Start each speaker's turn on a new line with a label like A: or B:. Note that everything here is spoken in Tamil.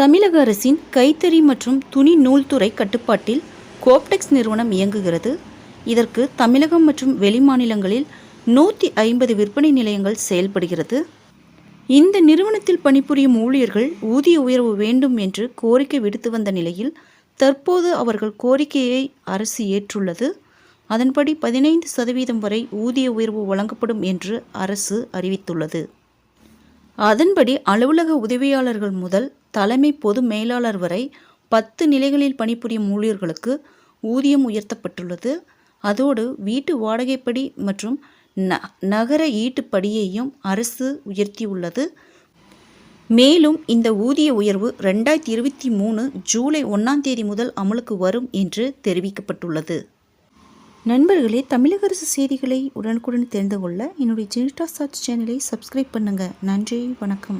A: தமிழக அரசின் கைத்தறி மற்றும் துணி நூல்துறை கட்டுப்பாட்டில் கோப்டெக்ஸ் நிறுவனம் இயங்குகிறது. இதற்கு தமிழகம் மற்றும் வெளிமாநிலங்களில் நூற்றி ஐம்பது விற்பனை நிலையங்கள் செயல்படுகிறது. இந்த நிறுவனத்தில் பணிபுரியும் ஊழியர்கள் ஊதிய உயர்வு வேண்டும் என்று கோரிக்கை விடுத்து வந்த நிலையில் தற்போது அவர்கள் கோரிக்கையை அரசு ஏற்றுள்ளது. அதன்படி பதினைந்து சதவீதம் வரை ஊதிய உயர்வு வழங்கப்படும் என்று அரசு அறிவித்துள்ளது. அதன்படி அலுவலக உதவியாளர்கள் முதல் தலைமை பொது மேலாளர் வரை பத்து நிலைகளில் பணிபுரியும் ஊழியர்களுக்கு ஊதியம் உயர்த்தப்பட்டுள்ளது. அதோடு வீட்டு வாடகைப்படி மற்றும் ந நகர ஈட்டுப்படியையும் அரசு உயர்த்தியுள்ளது. மேலும் இந்த ஊதிய உயர்வு ரெண்டாயிரத்தி இருபத்தி மூணு ஜூலை ஒன்றாம் தேதி முதல் அமலுக்கு வரும் என்று தெரிவிக்கப்பட்டுள்ளது. நண்பர்களே தமிழக அரசு செய்திகளை உடனுக்குடன் தெரிந்து கொள்ள என்னுடைய ஜெனிட்டா சர்ச் சேனலை சப்ஸ்கிரைப் பண்ணுங்கள் நன்றி வணக்கம்.